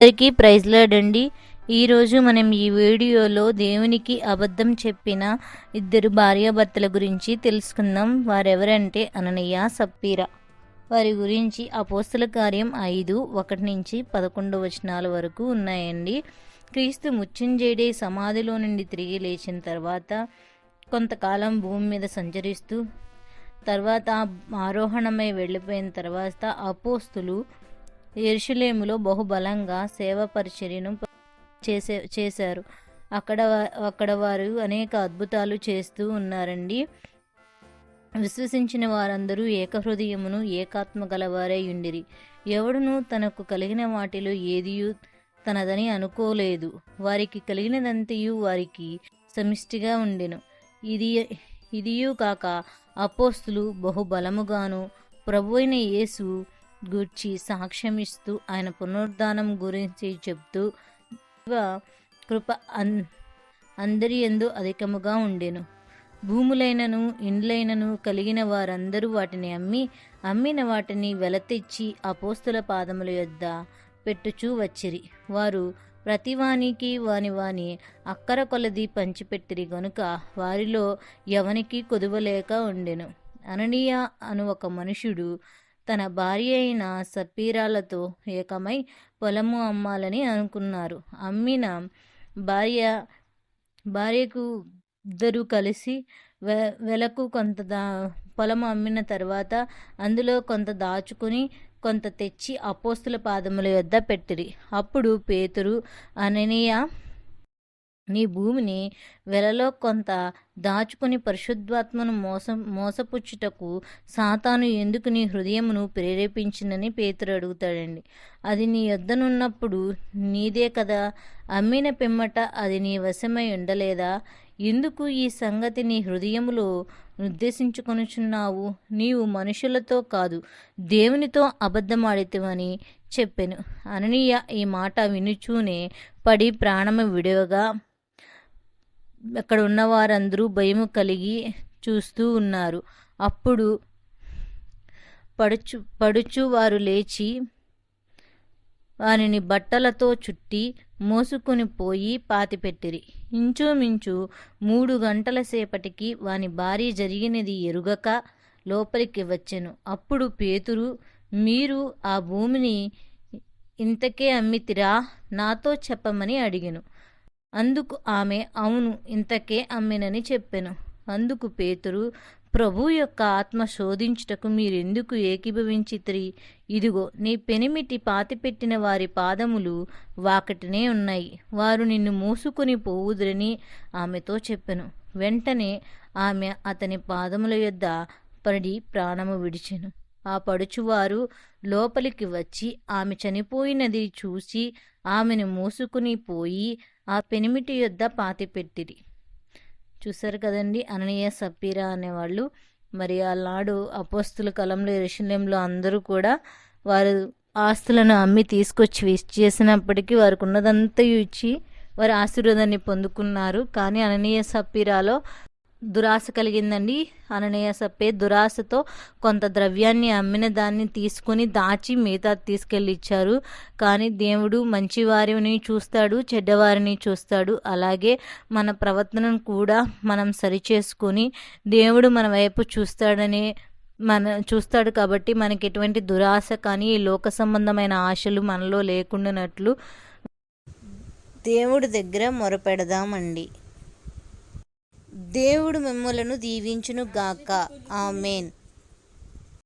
అందరికీ ప్రైజ్లాడండి ఈరోజు మనం ఈ వీడియోలో దేవునికి అబద్ధం చెప్పిన ఇద్దరు భార్యాభర్తల గురించి తెలుసుకుందాం. వారెవరంటే అననయ్య సప్పీర. వారి గురించి అపోస్తల కార్యం ఐదు ఒకటి నుంచి పదకొండు వచనాల వరకు ఉన్నాయండి. క్రీస్తు ముచ్చింజేడే సమాధిలో నుండి తిరిగి లేచిన తర్వాత కొంతకాలం భూమి మీద సంచరిస్తూ తర్వాత ఆరోహణమై వెళ్ళిపోయిన తర్వాత అపోస్తులు ఎరుషులేములో బహుబలంగా సేవ పరిచర్యను చేసే చేశారు. అక్కడ అక్కడ వారు అనేక అద్భుతాలు చేస్తూ ఉన్నారండి. విశ్వసించిన వారందరూ ఏకహృదయమును ఏకాత్మ గలవారై ఉండిరి ఎవడును తనకు కలిగిన వాటిలో ఏదియు తనదని అనుకోలేదు. వారికి కలిగినదంతయు వారికి సమిష్టిగా ఉండెను. ఇది ఇదియు కాక అపోస్తులు బహుబలముగాను ప్రభువైన యేసు గూర్చి సాక్ష్యమిస్తూ ఆయన పునరుద్ధానం గురించి చెప్తూ కృప అన్ అందరి ఎందు అధికముగా ఉండెను. భూములైనను ఇండ్లైనను కలిగిన వారందరూ వాటిని అమ్మి అమ్మిన వాటిని వెలతెచ్చి అపోస్తుల పాదముల యొద్ద పెట్టుచూ వచ్చిరి. వారు ప్రతివానికి వాని వాని అక్కర కొలది పంచిపెట్టిరి గనుక వారిలో ఎవనికి కొదువలేక ఉండెను. అననీయ అను ఒక మనుషుడు తన భార్య అయిన సపీరాలతో ఏకమై పొలము అమ్మాలని అనుకున్నారు. అమ్మిన భార్య భార్యకు ఇద్దరు కలిసి వె వెలకు కొంత దా పొలము అమ్మిన తర్వాత అందులో కొంత దాచుకుని కొంత తెచ్చి అపోస్తుల పాదముల యొద్ద పెట్టిరి. అప్పుడు పేతురు అననీయ నీ భూమిని వెలలో కొంత దాచుకుని పరిశుద్ధాత్మను మోసం మోసపుచ్చుటకు సాతాను ఎందుకు నీ హృదయమును ప్రేరేపించిందని పేతురు అడుగుతాడండి. అది నీ యొద్దనున్నప్పుడు నీదే కదా. అమ్మిన పిమ్మట అది నీ వశమై ఉండలేదా? ఎందుకు ఈ సంగతి నీ హృదయములో నిర్దేశించుకొనుచున్నావు? నీవు మనుషులతో కాదు దేవునితో అబద్ధమాడితివని చెప్పెను. అననీయ ఈ మాట వినుచూనే పడి ప్రాణము విడవగా అక్కడ ఉన్న వారందరూ భయము కలిగి చూస్తూ ఉన్నారు. అప్పుడు పడుచు పడుచు వారు లేచి వారిని బట్టలతో చుట్టి మోసుకొని పోయి పాతిపెట్టిరి. ఇంచుమించు మూడు గంటల సేపటికి వాని భార్య జరిగినది ఎరుగక లోపలికి వచ్చెను. అప్పుడు పేతురు మీరు ఆ భూమిని ఇంతకే అమ్మితిరా? నాతో చెప్పమని అడిగెను. అందుకు ఆమె అవును ఇంతకే అమ్మినని చెప్పెను. అందుకు పేతురు ప్రభు యొక్క ఆత్మ శోధించుటకు మీరెందుకు ఏకీభవించిత్రి ఇదిగో నీ పెనిమిటి పాతిపెట్టిన వారి పాదములు వాకటినే ఉన్నాయి. వారు నిన్ను మూసుకుని పోవుదురని ఆమెతో చెప్పెను. వెంటనే ఆమె అతని పాదముల యొద్ద పడి ప్రాణము విడిచెను. ఆ పడుచువారు లోపలికి వచ్చి ఆమె చనిపోయినది చూసి ఆమెను మోసుకుని పోయి ఆ పెనిమిటి యొద్ద పాతిపెట్టిరి చూశారు కదండి అననీయ సప్పీరా అనేవాళ్ళు. మరి ఆనాడు అపోస్తుల కాలంలో ఎరుషలేంలో అందరూ కూడా వారు ఆస్తులను అమ్మి తీసుకొచ్చి విష్ చేసినప్పటికీ వారికి ఉన్నదంతా ఇచ్చి వారి ఆశీర్వాదాన్ని పొందుకున్నారు. కానీ అననీయ సప్పీరాలో దురాశ కలిగిందండి. అననీయ సప్పే దురాశతో కొంత ద్రవ్యాన్ని అమ్మిన దాన్ని తీసుకుని దాచి మిగతా తీసుకెళ్ళి ఇచ్చారు కానీ దేవుడు మంచివారిని చూస్తాడు చెడ్డవారిని చూస్తాడు. అలాగే మన ప్రవర్తనను కూడా మనం సరిచేసుకొని దేవుడు మన వైపు చూస్తాడనే మన చూస్తాడు కాబట్టి మనకి ఎటువంటి దురాశ కానీ ఈ లోక సంబంధమైన ఆశలు మనలో లేకుండానట్లు దేవుడి దగ్గర మొరపెడదామండి. దేవుడు మిమ్మలను దీవించును గాక ఆమెన్.